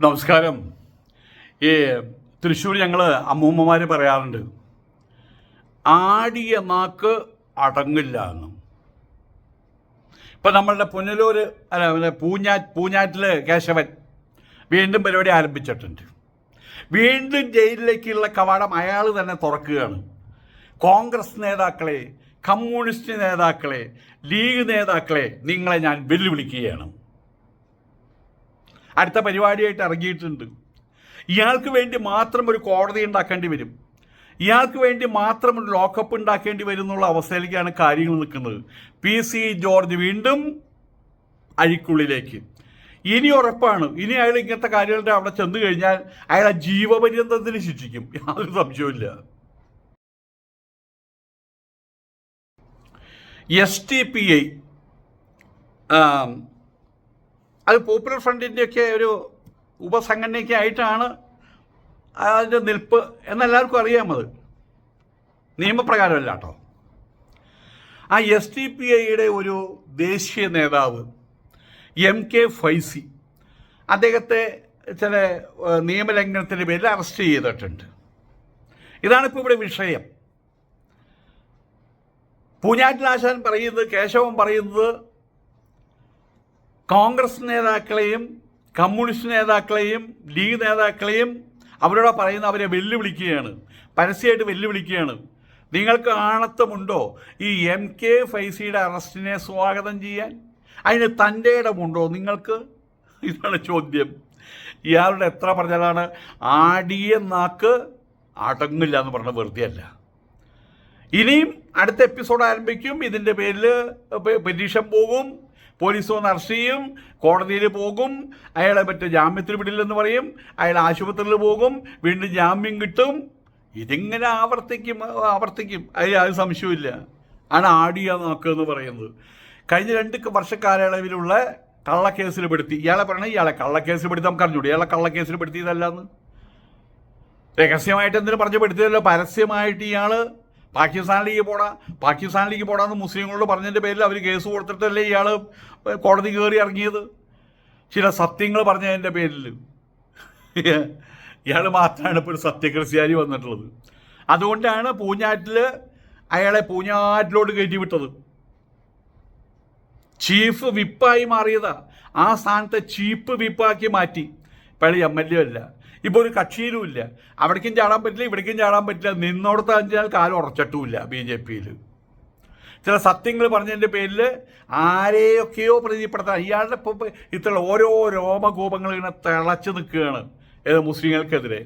നമസ്കാരം. ഈ തൃശ്ശൂർ ഞങ്ങൾ അമ്മൂമ്മമാർ പറയാറുണ്ട് ആടിയ നാക്ക് അടങ്ങില്ല എന്ന്. ഇപ്പം നമ്മളുടെ പുനലൂർ അല്ല പൂഞ്ഞാ പൂഞ്ഞാറ്റിൽ കേശവൻ വീണ്ടും പരിപാടി ആരംഭിച്ചിട്ടുണ്ട്. വീണ്ടും ജയിലിലേക്കുള്ള കവാടം അയാൾ തന്നെ തുറക്കുകയാണ്. കോൺഗ്രസ് നേതാക്കളെ കമ്മ്യൂണിസ്റ്റ് നേതാക്കളെ ലീഗ് നേതാക്കളെ നിങ്ങളെ ഞാൻ വെല്ലുവിളിക്കുകയാണ്. അടുത്ത പരിപാടിയായിട്ട് ഇറങ്ങിയിട്ടുണ്ട്. ഇയാൾക്ക് വേണ്ടി മാത്രം ഒരു കോടതി ഉണ്ടാക്കേണ്ടി വരും. ഇയാൾക്ക് വേണ്ടി മാത്രം ഒരു ലോക്കപ്പ് ഉണ്ടാക്കേണ്ടി വരും എന്നുള്ള അവസ്ഥയിലേക്കാണ് കാര്യങ്ങൾ നിൽക്കുന്നത്. പി സി ജോർജ് വീണ്ടും അഴിക്കുള്ളിലേക്ക്. ഇനി ഉറപ്പാണ്. ഇനി അയാൾ ഇങ്ങനത്തെ കാര്യങ്ങളുടെ അവിടെ ചെന്ന് കഴിഞ്ഞാൽ അയാൾ ജീവപര്യന്തത്തിന് ശിക്ഷിക്കും. യാതൊരു സംശയവുമില്ല. എസ് ടി പി ഐ അത് പോപ്പുലർ ഫ്രണ്ടിന്റെയൊക്കെ ഒരു ഉപസംഘടനയൊക്കെ ആയിട്ടാണ് അതിന്റെ നിൽപ്പ് എന്നെല്ലാവർക്കും അറിയാം അത്. നിയമപ്രകാരമല്ല കേട്ടോ ആ എസ് ഡി പി ഐയുടെ ഒരു ദേശീയ നേതാവ് എം കെ ഫൈസി അദ്ദേഹത്തെ ചില നിയമലംഘനത്തിന്റെ പേരിൽ അറസ്റ്റ് ചെയ്തിട്ടുണ്ട്. ഇതാണിപ്പോൾ ഇവിടെ വിഷയം. പൂഞ്ഞാറ്റിലാശാൻ പറയുന്നത് കേശവൻ പറയുന്നത് കോൺഗ്രസ് നേതാക്കളെയും കമ്മ്യൂണിസ്റ്റ് നേതാക്കളെയും ലീഗ് നേതാക്കളെയും അവരോട് പറയുന്ന അവരെ വെല്ലുവിളിക്കുകയാണ്. പരസ്യമായിട്ട് വെല്ലുവിളിക്കുകയാണ്. നിങ്ങൾക്ക് ആണത്തമുണ്ടോ ഈ എം കെ ഫൈസിയുടെ അറസ്റ്റിനെ സ്വാഗതം ചെയ്യാൻ? അതിന് തന്റെ ഇടമുണ്ടോ നിങ്ങൾക്ക്? ഇതാണ് ചോദ്യം. ഇയാളുടെ എത്ര പറഞ്ഞതാണ്? ആടിയ നാക്ക് അടങ്ങില്ല എന്ന് പറഞ്ഞ വെറുതെയല്ല. ഇനിയും അടുത്ത എപ്പിസോഡ് ആരംഭിക്കും. ഇതിന്റെ പേരിൽ പെറ്റീഷൻ പോകും. പോലീസ് വന്ന് അറസ്റ്റ് ചെയ്യും കോടതിയിൽ പോകും. അയാളെ മറ്റേ ജാമ്യത്തിൽ വിടില്ലെന്ന് പറയും. അയാൾ ആശുപത്രിയിൽ പോകും. വീണ്ടും ജാമ്യം കിട്ടും. ഇതിങ്ങനെ ആവർത്തിക്കും ആവർത്തിക്കും. അതിൽ അത് സംശയമില്ല ആണ് ആടിയ നോക്കുക എന്ന് പറയുന്നത്. കഴിഞ്ഞ രണ്ട് വർഷക്കാലയളവിലുള്ള കള്ളക്കേസിൽ പെടുത്തി. ഇയാളെ പറയണേ ഇയാളെ കള്ളക്കേസിൽ പെടുത്തി നമുക്ക് അറിഞ്ഞൂടെ. ഇയാളെ കള്ളക്കേസിൽ പെടുത്തിയതല്ലാന്ന്. രഹസ്യമായിട്ട് എന്തിനു പറഞ്ഞു പെടുത്തിയതല്ലോ? പരസ്യമായിട്ട് ഇയാൾ പാകിസ്ഥാനിലേക്ക് പോടാ പാകിസ്ഥാനിലേക്ക് പോടാന്ന് മുസ്ലിങ്ങളോട് പറഞ്ഞതിന്റെ പേരിൽ അവർ കേസ് കൊടുത്തിട്ടല്ലേ ഇയാൾ കോടതി കയറി ഇറങ്ങിയത്? ചില സത്യങ്ങൾ പറഞ്ഞതിന്റെ പേരിൽ ഇയാൾ മാത്രമാണ് ഇപ്പോൾ ഒരു സത്യക്രിസ്ത്യാനി വന്നിട്ടുള്ളത്. അതുകൊണ്ടാണ് പൂഞ്ഞാറ്റിൽ അയാളെ പൂഞ്ഞാറ്റിലോട്ട് കയറ്റി വിട്ടത്. ചീഫ് വിപ്പായി മാറിയതാ. ആ സ്ഥാനത്തെ ചീപ്പ് വിപ്പാക്കി മാറ്റി. ഇപ്പോൾ എം എൽ എ അല്ല. ഇപ്പോൾ ഒരു കക്ഷിയിലും ഇല്ല. അവിടേക്കും ചാടാൻ പറ്റില്ല ഇവിടേക്കും ചാടാൻ പറ്റില്ല. നിന്നോടത്ത് അഞ്ചാൽ കാലം ഉറച്ചിട്ടുമില്ല ബി ജെ പിയിൽ ചില സത്യങ്ങൾ പറഞ്ഞതിന്റെ പേരിൽ ആരെയൊക്കെയോ പ്രതിപ്പെടുത്താൻ ഇയാളുടെ ഇപ്പം ഇത്ര ഓരോ രോമകൂപങ്ങൾ ഇങ്ങനെ തിളച്ച് നിൽക്കുകയാണ് മുസ്ലിങ്ങൾക്കെതിരെ.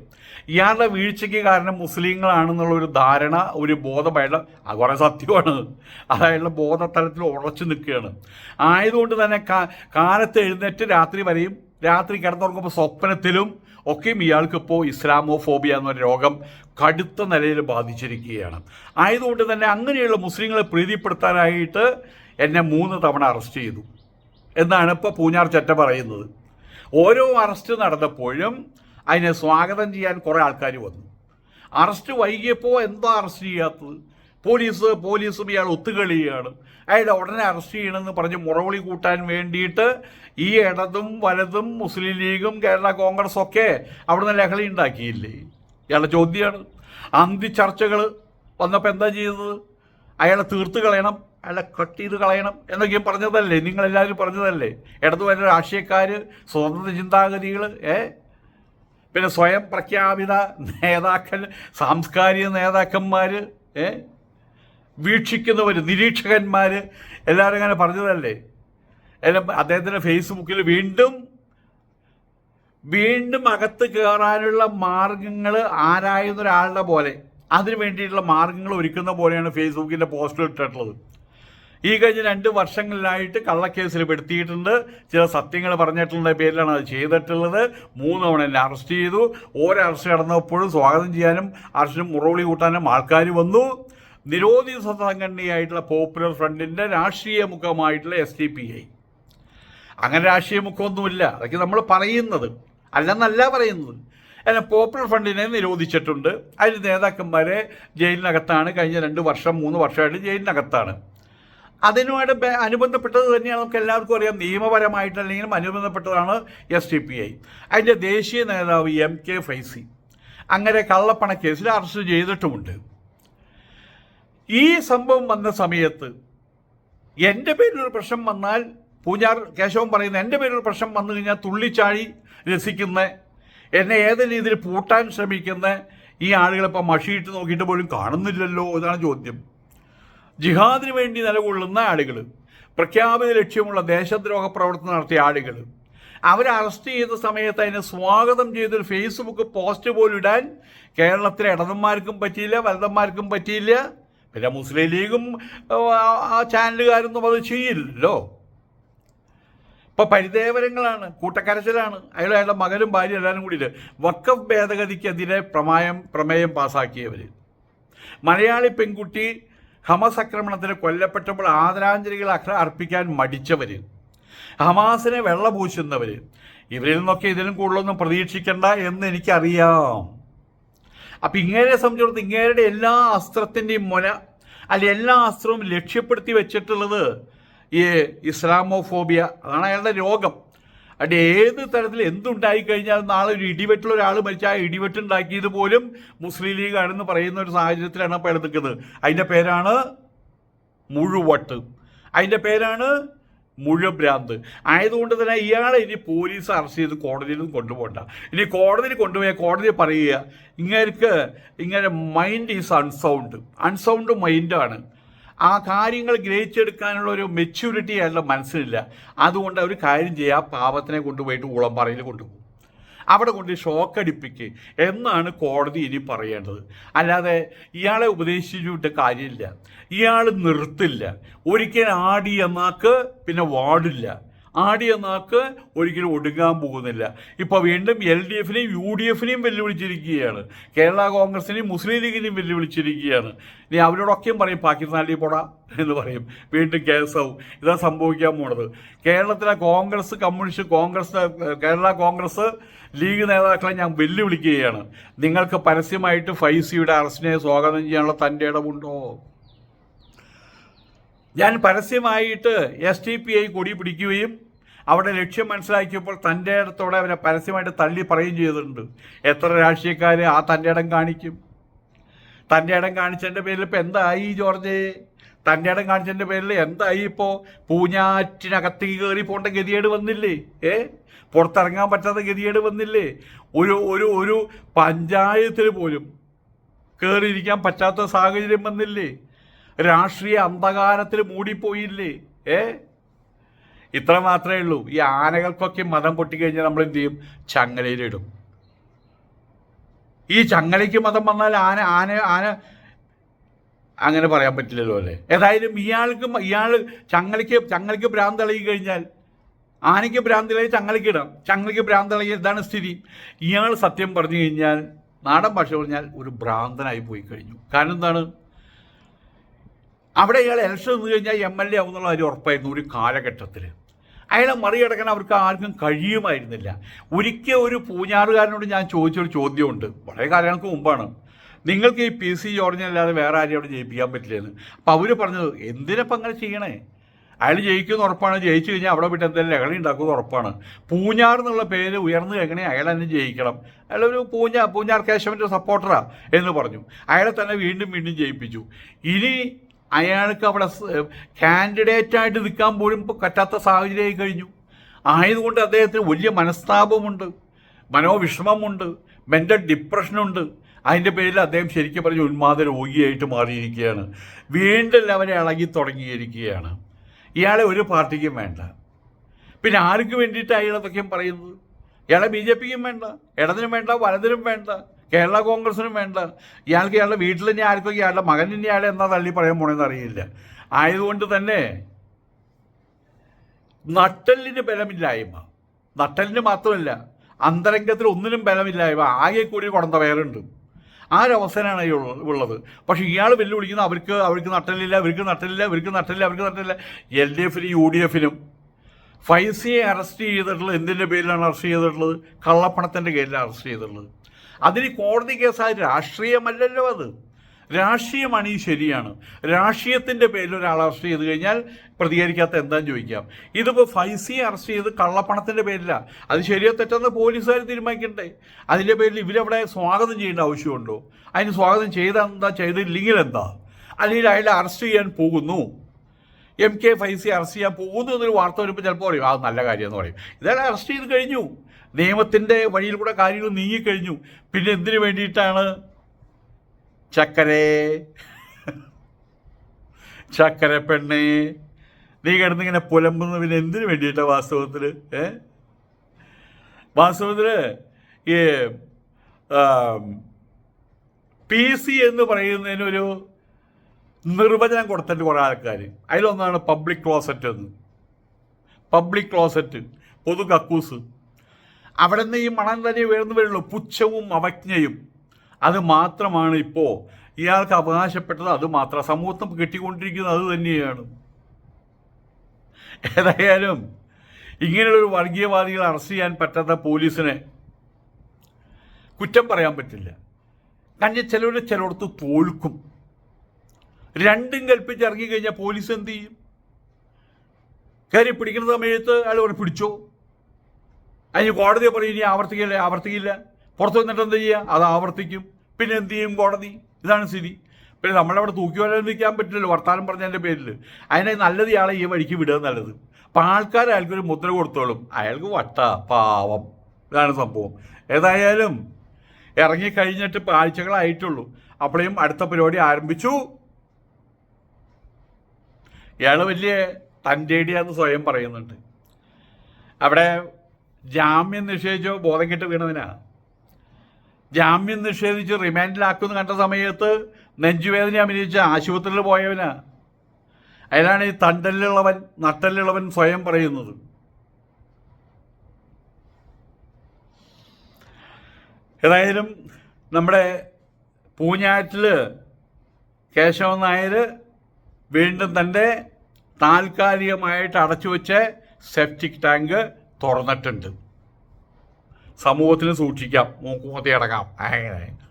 ഇയാളുടെ വീഴ്ചയ്ക്ക് കാരണം മുസ്ലിങ്ങളാണെന്നുള്ള ഒരു ധാരണ ഒരു ബോധം അയാളുടെ കുറേ സത്യമാണ്. അത് ബോധതലത്തിൽ ഉറച്ചു നിൽക്കുകയാണ്. ആയതുകൊണ്ട് തന്നെ കാലത്ത് എഴുന്നേറ്റ് രാത്രി വരെയും രാത്രി കിടന്നുറങ്ങുമ്പോൾ സ്വപ്നത്തിലും ഒക്കെയും ഇയാൾക്കിപ്പോൾ ഇസ്ലാമോ ഫോബിയ എന്നൊരു രോഗം കടുത്ത നിലയിൽ ബാധിച്ചിരിക്കുകയാണ്. ആയതുകൊണ്ട് തന്നെ അങ്ങനെയുള്ള മുസ്ലിങ്ങളെ പ്രീതിപ്പെടുത്താനായിട്ട് എന്നെ മൂന്ന് തവണ അറസ്റ്റ് ചെയ്തു. എന്നാണ് ഇപ്പോൾ പൂഞ്ഞാർ ചറ്റ പറയുന്നത്. ഓരോ അറസ്റ്റ് നടന്നപ്പോഴും അതിനെ സ്വാഗതം ചെയ്യാൻ കുറേ ആൾക്കാർ വന്നു. അറസ്റ്റ് വൈകിയപ്പോൾ എന്താ അറസ്റ്റ് ചെയ്യാത്തത്? പോലീസ് പോലീസും ഇയാൾ ഒത്തുകളിയാണ് അയാളെ ഉടനെ അറസ്റ്റ് ചെയ്യണമെന്ന് പറഞ്ഞ് മുറവിളി കൂട്ടാൻ വേണ്ടിയിട്ട് ഈ ഇടതും വലതും മുസ്ലിം ലീഗും കേരള കോൺഗ്രസും ഒക്കെ അവിടുന്ന് ലഹളി ഉണ്ടാക്കിയില്ലേ? ഇയാളുടെ ചോദ്യമാണ്. അന്തി ചർച്ചകൾ വന്നപ്പോൾ എന്താ ചെയ്തത്? അയാളെ തീർത്ത് കളയണം അയാളെ കട്ട് ചെയ്ത് കളയണം എന്നൊക്കെയും പറഞ്ഞതല്ലേ? നിങ്ങളെല്ലാവരും പറഞ്ഞതല്ലേ? ഇടതു വരെ രാഷ്ട്രീയക്കാർ സ്വതന്ത്ര ചിന്താഗതികൾ ഏ? പിന്നെ സ്വയം പ്രഖ്യാപിത നേതാക്കൾ സാംസ്കാരിക നേതാക്കന്മാർ ഏ? വീക്ഷിക്കുന്നവർ നിരീക്ഷകന്മാർ എല്ലാവരും അങ്ങനെ പറഞ്ഞതല്ലേ? എല്ലാം അദ്ദേഹത്തിന്റെ ഫേസ്ബുക്കിൽ വീണ്ടും വീണ്ടും അകത്ത് കയറാനുള്ള മാർഗങ്ങൾ ആരായുന്ന ഒരാളുടെ പോലെ അതിനു വേണ്ടിയിട്ടുള്ള മാർഗങ്ങൾ ഒരുക്കുന്ന പോലെയാണ് ഫേസ്ബുക്കിന്റെ പോസ്റ്റർ ഇട്ടിട്ടുള്ളത്. ഈ കഴിഞ്ഞ രണ്ട് വർഷങ്ങളിലായിട്ട് കള്ളക്കേസിൽ പെടുത്തിയിട്ടുണ്ട്. ചില സത്യങ്ങൾ പറഞ്ഞിട്ടുള്ള പേരിലാണ് അത് ചെയ്തിട്ടുള്ളത്. മൂന്ന് തവണ എന്നെ അറസ്റ്റ് ചെയ്തു. ഓരോ അറസ്റ്റ് നടന്നപ്പോഴും സ്വാഗതം ചെയ്യാനും അറസ്റ്റിനും മുറവിളി കൂട്ടാനും ആൾക്കാർ വന്നു. നിരോധിത സംഘടനയായിട്ടുള്ള പോപ്പുലർ ഫ്രണ്ടിന്റെ രാഷ്ട്രീയ മുഖമായിട്ടുള്ള എസ് ഡി പി ഐ. അങ്ങനെ രാഷ്ട്രീയ മുഖമൊന്നുമില്ല. അതൊക്കെ നമ്മൾ പറയുന്നത്. അല്ലെന്നല്ല പറയുന്നത്. എന്നാൽ പോപ്പുലർ ഫണ്ടിനെ നിരോധിച്ചിട്ടുണ്ട്. അതിൽ നേതാക്കന്മാരെ ജയിലിനകത്താണ് കഴിഞ്ഞ രണ്ട് വർഷം മൂന്ന് വർഷമായിട്ട് ജയിലിനകത്താണ്. അതിനുമായിട്ട് അനുബന്ധപ്പെട്ടത് തന്നെയാണ് നമുക്ക് എല്ലാവർക്കും അറിയാം. നിയമപരമായിട്ടല്ലെങ്കിലും അനുബന്ധപ്പെട്ടതാണ് എസ് ടി പി ഐ. അതിന്റെ ദേശീയ നേതാവ് എം കെ ഫൈസി. അങ്ങനെ കള്ളപ്പണ കേസിൽ അറസ്റ്റ് ചെയ്തിട്ടുമുണ്ട്. ഈ സംഭവം വന്ന സമയത്ത് എന്റെ പേരിലൊരു പ്രശ്നം വന്നാൽ പൂജാർ കേശവൻ പറയുന്ന എന്റെ പേരിലൊരു പ്രശ്നം വന്നു കഴിഞ്ഞാൽ തുള്ളിച്ചാഴി രസിക്കുന്ന എന്നെ ഏത് രീതിയിൽ പൂട്ടാൻ ശ്രമിക്കുന്ന ഈ ആളുകളിപ്പോൾ മഷിയിട്ട് നോക്കിയിട്ട് പോലും കാണുന്നില്ലല്ലോ ഇതാണ് ചോദ്യം. ജിഹാദിന് വേണ്ടി നിലകൊള്ളുന്ന ആളുകൾ പ്രഖ്യാപിത ലക്ഷ്യമുള്ള ദേശദ്രോഹ പ്രവർത്തനം നടത്തിയ ആളുകൾ അവരെ അറസ്റ്റ് ചെയ്ത സമയത്ത് അതിനെ സ്വാഗതം ചെയ്തൊരു ഫേസ്ബുക്ക് പോസ്റ്റ് പോലും ഇടാൻ കേരളത്തിലെ ഇടതന്മാർക്കും പറ്റിയില്ല വലതന്മാർക്കും പറ്റിയില്ല പിന്നെ മുസ്ലിം ലീഗും ആ, ചാനലുകാരൊന്നും അത് ചെയ്യില്ലല്ലോ. ഇപ്പൊ പരിദേവരങ്ങളാണ് കൂട്ടക്കരച്ചിലാണ്. അയാൾ അയാളുടെ മകനും ഭാര്യ എല്ലാവരും കൂടിയിട്ട് വക്കഫ് ഭേദഗതിക്കെതിരെ പ്രമായം പ്രമേയം പാസാക്കിയവർ മലയാളി പെൺകുട്ടി ഹമസ് ആക്രമണത്തിന് കൊല്ലപ്പെട്ടപ്പോൾ ആദരാഞ്ജലികൾ അർപ്പിക്കാൻ മടിച്ചവർ ഹമാസിനെ വെള്ളപൂശുന്നവർ ഇവരിൽ നിന്നൊക്കെ ഇതിലും കൂടുതലൊന്നും പ്രതീക്ഷിക്കണ്ട എന്ന് എനിക്കറിയാം. അപ്പം ഇങ്ങേരെ സംബന്ധിച്ചിടത്ത് ഇങ്ങേരുടെ എല്ലാ അസ്ത്രത്തിന്റെയും മുന അല്ലെ എല്ലാ അസ്ത്രവും ലക്ഷ്യപ്പെടുത്തി വെച്ചിട്ടുള്ളത് ഈ ഇസ്ലാമോഫോബിയ അതാണ് അയാളുടെ രോഗം. അത് ഏത് തരത്തിൽ എന്തുണ്ടായി കഴിഞ്ഞാൽ നാളെ ഒരു ഇടിവെട്ടുള്ള ഒരാൾ മരിച്ച ആ ഇടിവെട്ടുണ്ടാക്കിയത് പോലും മുസ്ലിം ലീഗാണെന്ന് പറയുന്ന ഒരു സാഹചര്യത്തിലാണ് അപ്പോൾ അയാൾ നിൽക്കുന്നത്. അതിന്റെ പേരാണ് മുഴുവട്ട്. അതിന്റെ പേരാണ് മുഴുഭ്രാന്ത് ആയതുകൊണ്ട് തന്നെ ഇയാളെ ഇനി പോലീസ് അറസ്റ്റ് ചെയ്ത് കോടതിയിൽ കൊണ്ടുപോകണ്ട. ഇനി കോടതിയിൽ കൊണ്ടുപോയാൽ കോടതി പറയുക ഇങ്ങനെക്ക് ഇങ്ങനെ മൈൻഡ് ഈസ് അൺസൗണ്ട് അൺസൗണ്ട് മൈൻഡാണ് ആ കാര്യങ്ങൾ ഗ്രഹിച്ചെടുക്കാനുള്ള ഒരു മെച്യൂരിറ്റി അയാളുടെ മനസ്സിലില്ല. അതുകൊണ്ട് അവർ കാര്യം ചെയ്യുക ആ പാപത്തിനെ കൊണ്ടുപോയിട്ട് ഉളമ്പറയിൽ കൊണ്ടുപോകും. അവിടെ കൊണ്ട് ഷോക്ക് അടിപ്പിക്ക് എന്നാണ് കോടതി ഇനി പറയേണ്ടത്. അല്ലാതെ ഇയാളെ ഉപദേശിച്ചിട്ട് കാര്യമില്ല. ഇയാൾ നിർത്തില്ല. ഒരിക്കൽ ആടി എന്നാക്ക് പിന്നെ വാടില്ല ആടി നാക്ക് ഒരിക്കലും ഒടുങ്ങാൻ പോകുന്നില്ല. ഇപ്പോൾ വീണ്ടും എൽ ഡി എഫിനെയും യു ഡി എഫിനെയും വെല്ലുവിളിച്ചിരിക്കുകയാണ്. കേരള കോൺഗ്രസിനെയും മുസ്ലിം ലീഗിനെയും വെല്ലുവിളിച്ചിരിക്കുകയാണ്. ഇനി അവരോടൊക്കെയും പറയും പാകിസ്ഥാനിൽ പോടാ എന്ന് പറയും. വീണ്ടും കേസാവും ഇതാ സംഭവിക്കാൻ പോണത്. കേരളത്തിലെ Congress communist Congress Kerala Congress League നേതാക്കളെ ഞാൻ വെല്ലുവിളിക്കുകയാണ്. നിങ്ങൾക്ക് പരസ്യമായിട്ട് ഫൈസിയുടെ അറസ്റ്റിനെ സ്വാഗതം ചെയ്യാനുള്ള തന്റെ ഇടമുണ്ടോ? ഞാൻ പരസ്യമായിട്ട് എസ് ടി പി ഐ കൊടി പിടിക്കുകയും അവിടെ ലക്ഷ്യം മനസ്സിലാക്കിയപ്പോൾ തന്റെ ഇടത്തോടെ അവനെ പരസ്യമായിട്ട് തള്ളി പറയുകയും ചെയ്തിട്ടുണ്ട്. എത്ര രാഷ്ട്രീയക്കാർ ആ തന്റെ ഇടം കാണിക്കും? തന്റെ ഇടം കാണിച്ചതിന്റെ പേരിൽ ഇപ്പോൾ എന്തായി ജോർജ്? തന്റെ ഇടം കാണിച്ചതിന്റെ പേരിൽ എന്തായി ഇപ്പോൾ പൂഞ്ഞാറ്റിനകത്തേക്ക് കയറി പോകേണ്ട ഗതികേട് വന്നില്ലേ? ഏ? പുറത്തിറങ്ങാൻ പറ്റാത്ത ഗതികേട് വന്നില്ലേ? ഒരു ഒരു ഒരു പഞ്ചായത്തിൽ പോലും കയറിയിരിക്കാൻ പറ്റാത്ത സാഹചര്യം വന്നില്ലേ? രാഷ്ട്രീയ അന്ധകാരത്തിൽ മൂടിപ്പോയില്ലേ? ഏ? ഇത്ര മാത്രമേ ഉള്ളൂ. ഈ ആനകൾക്കൊക്കെ മതം പൊട്ടിക്കഴിഞ്ഞാൽ നമ്മൾ എന്ത് ചെയ്യും? ചങ്ങലയിലിടും. ഈ ചങ്ങലയ്ക്ക് മതം വന്നാൽ ആന ആന ആന അങ്ങനെ പറയാൻ പറ്റില്ലല്ലോ അല്ലേ? ഏതായാലും ഇയാൾക്ക് ഇയാൾ ചങ്ങലയ്ക്ക് ചങ്ങലയ്ക്ക് ഭ്രാന്ത് കഴിഞ്ഞാൽ ആനയ്ക്ക് ഭ്രാന്ത് ഇളകി ചങ്ങലയ്ക്ക് ഇടാം. ചങ്ങലയ്ക്ക് ഭ്രാന്ത് ഇതാണ് സ്ഥിതി. ഇയാൾ സത്യം പറഞ്ഞു കഴിഞ്ഞാൽ നാടൻ ഭാഷ പറഞ്ഞാൽ ഒരു ഭ്രാന്തനായി പോയി കഴിഞ്ഞു. കാരണം എന്താണ്? അവിടെ ഇയാൾ ഇലക്ഷൻ നിന്ന് കഴിഞ്ഞാൽ എം എൽ എ ആവുന്നുള്ള കാര്യം ഉറപ്പായിരുന്നു ഒരു കാലഘട്ടത്തിൽ അയാളെ മറികടക്കാൻ അവർക്ക് ആർക്കും കഴിയുമായിരുന്നില്ല. ഒരിക്കൽ ഒരു പൂഞ്ഞാറുകാരനോട് ഞാൻ ചോദിച്ചൊരു ചോദ്യമുണ്ട്. വളരെ കാലങ്ങൾക്ക് മുമ്പാണ്. നിങ്ങൾക്ക് ഈ പി സി ജോർജിനല്ലാതെ വേറെ ആരെയും അവിടെ ജയിപ്പിക്കാൻ പറ്റില്ലെന്ന്. അപ്പോൾ അവർ പറഞ്ഞത് എന്തിനപ്പം അങ്ങനെ ചെയ്യണേ? അയാൾ ജയിക്കുമെന്ന് ഉറപ്പാണ്. ജയിച്ചു കഴിഞ്ഞാൽ അവിടെ വിട്ട് എന്തെങ്കിലും ലഹളി ഉണ്ടാക്കുമെന്ന് ഉറപ്പാണ്. പൂഞ്ഞാർ എന്നുള്ള പേര് ഉയർന്നു കഴിഞ്ഞാൽ അയാൾ തന്നെ ജയിക്കണം. അയാളൊരു പൂഞ്ഞാർ പൂഞ്ഞാർ കേശവന്റെ സപ്പോർട്ടറാണ് എന്ന് പറഞ്ഞു. അയാളെ തന്നെ വീണ്ടും വീണ്ടും ജയിപ്പിച്ചു. ഇനി അയാൾക്ക് അവിടെ കാൻഡിഡേറ്റ് ആയിട്ട് നിൽക്കാൻ പോലും പറ്റാത്ത സാഹചര്യമായി കഴിഞ്ഞു. ആയതുകൊണ്ട് അദ്ദേഹത്തിന് വലിയ മനസ്താപമുണ്ട് മനോവിഷമമുണ്ട് മെന്റൽ ഡിപ്രഷനുണ്ട് അതിന്റെ പേരിൽ അദ്ദേഹം ശരിക്കും പറഞ്ഞ ഉന്മാദ രോഗിയായിട്ട് മാറിയിരിക്കുകയാണ്. വീണ്ടും അവരെ ഇളകി തുടങ്ങിയിരിക്കുകയാണ്. ഇയാളെ ഒരു പാർട്ടിക്കും വേണ്ട. പിന്നെ ആർക്ക് വേണ്ടിയിട്ടാണ് അയാൾ അതൊക്കെയും പറയുന്നത്? ഇയാളെ ബി ജെ പിക്കും വേണ്ട ഇടതിനും വേണ്ട വലതിനും വേണ്ട. കേരള കോൺഗ്രസിനും വേണ്ട. ഇയാൾക്ക് ഇയാളുടെ വീട്ടിൽ തന്നെ ആർക്കും ഇയാളുടെ മകൻ തന്നെ ഇയാളെ എന്നാ തള്ളി പറയാൻ പോണെന്ന് അറിയില്ല. ആയതുകൊണ്ട് തന്നെ നട്ടലിന് ബലമില്ലായ്മ. നട്ടലിന് മാത്രമല്ല അന്തരംഗത്തിൽ ഒന്നിനും ബലമില്ലായ്മ. ആകെ കൂടി കുടന്ത വേറുണ്ട് ആ ഒരു അവസ്ഥയാണ് ഈ ഉള്ളത്. പക്ഷേ ഇയാൾ വെല്ലുവിളിക്കുന്ന അവർക്ക് അവർക്ക് നട്ടലില്ല അവർക്ക് നട്ടലില്ല അവർക്ക് നട്ടലില്ല അവർക്ക് നട്ടലില്ല എൽ ഡി എഫിനും യു ഡി എഫിനും ഫൈസിയെ അറസ്റ്റ് ചെയ്തിട്ടുള്ളത് എന്തിന്റെ പേരിലാണ് അറസ്റ്റ് ചെയ്തിട്ടുള്ളത്? കള്ളപ്പണത്തിന്റെ പേരിലാണ് അറസ്റ്റ് ചെയ്തിട്ടുള്ളത്. അതിന് കോടതി കേസായ രാഷ്ട്രീയമല്ലല്ലോ അത്. രാഷ്ട്രീയമാണ് ഈ ശരിയാണ്. രാഷ്ട്രീയത്തിന്റെ പേരിൽ ഒരാൾ അറസ്റ്റ് ചെയ്ത് കഴിഞ്ഞാൽ പ്രതികരിക്കാത്ത എന്താന്ന് ചോദിക്കാം. ഇതിപ്പോൾ ഫൈസിയെ അറസ്റ്റ് ചെയ്ത് കള്ളപ്പണത്തിന്റെ പേരിലാണ് അത് ശരിയോ തെറ്റെന്ന് പോലീസുകാർ തീരുമാനിക്കണ്ടേ? അതിന്റെ പേരിൽ ഇവരവിടെ സ്വാഗതം ചെയ്യേണ്ട ആവശ്യമുണ്ടോ? അതിന് സ്വാഗതം ചെയ്താൽ എന്താ? ചെയ്തില്ലെങ്കിൽ എന്താ? അല്ലെങ്കിൽ അയാളെ അറസ്റ്റ് ചെയ്യാൻ പോകുന്നു? എം കെ ഫൈസി അറസ്റ്റ് ചെയ്യാൻ പോകുന്നു എന്നൊരു വാർത്ത വരുമ്പോൾ ചിലപ്പോൾ പറയും അത് നല്ല കാര്യമെന്ന് പറയും. ഇതായാലും അറസ്റ്റ് ചെയ്ത് കഴിഞ്ഞു. നിയമത്തിന്റെ വഴിയിൽ കൂടെ കാര്യങ്ങൾ നീങ്ങിക്കഴിഞ്ഞു. പിന്നെ എന്തിനു വേണ്ടിയിട്ടാണ്? ചക്കരേ. ചക്കര പെണ്ണേ. നീ കിടന്നിങ്ങനെ പുലമ്പുന്ന. പിന്നെ എന്തിനു വേണ്ടിയിട്ടാണ് വാസ്തവത്തിൽ? ഏ? വാസ്തവത്തിൽ ഈ പി സി എന്ന് പറയുന്നതിനൊരു നിർവചനം കൊടുത്തിട്ട് കുറേ ആൾക്കാർ അതിലൊന്നാണ് പബ്ലിക് ക്ലോസറ്റ് എന്ന്. Public closet. പൊതു കക്കൂസ്. അവിടെ നിന്ന് ഈ മണം തന്നെ ഉയർന്നു വരുള്ളൂ. പുച്ഛവും അവജ്ഞയും. അത് മാത്രമാണ് ഇപ്പോൾ ഇയാൾക്ക് അവകാശപ്പെട്ടത്. അത് മാത്രം സമൂഹം കിട്ടിക്കൊണ്ടിരിക്കുന്നത് അത് തന്നെയാണ്. ഏതായാലും ഇങ്ങനെയുള്ളൊരു വർഗീയവാദികളെ അറസ്റ്റ് ചെയ്യാൻ പറ്റാത്ത പോലീസിനെ കുറ്റം പറയാൻ പറ്റില്ല. കാരണം ചിലർ ചിലയിടത്ത് തോൽക്കും. രണ്ടും കൽപ്പിച്ച് ഇറങ്ങി കഴിഞ്ഞാൽ പോലീസ് എന്ത് ചെയ്യും? കയറി പിടിക്കുന്ന സമയത്ത് അയാൾ പിടിച്ചോ? അതിന് കോടതിയെ പറയും ഇനി ആവർത്തിക്കില്ല ആവർത്തിക്കില്ല. പുറത്ത് വന്നിട്ട് എന്ത് ചെയ്യുക അത് ആവർത്തിക്കും. പിന്നെ എന്ത് ചെയ്യും കോടതി? ഇതാണ് സ്ഥിതി. പിന്നെ നമ്മളവിടെ തൂക്കി വരാതിരിക്കാൻ പറ്റില്ലല്ലോ വർത്താനം പറഞ്ഞതിന്റെ പേരിൽ അതിനെ നല്ലത് ഇയാളെ ഈ വഴിക്ക് വിടുക നല്ലത്. അപ്പം ആൾക്കാർ അയാൾക്കൊരു മുദ്ര കൊടുത്തോളും. അയാൾക്ക് വട്ട പാവം. ഇതാണ് സംഭവം. ഏതായാലും ഇറങ്ങിക്കഴിഞ്ഞിട്ട് ഇപ്പം ആഴ്ചകളായിട്ടുള്ളൂ. അപ്പോഴേയും അടുത്ത പരിപാടി ആരംഭിച്ചു. ഇയാൾ വലിയ തന്റെടിയാന്ന് സ്വയം പറയുന്നുണ്ട്. അവിടെ ജാമ്യം നിഷേധിച്ചോ ബോധം കെട്ട് വീണതിനാ? ജാമ്യം നിഷേധിച്ച് റിമാൻഡിലാക്കുമെന്ന് കണ്ട സമയത്ത് നെഞ്ചുവേദന അഭിനയിച്ച് ആശുപത്രിയിൽ പോയവനാ. അതിലാണ് ഈ തണ്ടല്ലുള്ളവൻ നട്ടല്ലുള്ളവൻ സ്വയം പറയുന്നത്. ഏതായാലും നമ്മുടെ പൂഞ്ഞാറ്റിൽ കേശവൻ നായർ വീണ്ടും തന്റെ താൽക്കാലികമായിട്ട് അടച്ചു വെച്ച സെപ്റ്റിക് ടാങ്ക് തുറന്നിട്ടുണ്ട്. സമൂഹത്തിന് സൂക്ഷിക്കാം. മൂക്കുമത്തി അടക്കാം. അങ്ങനെ.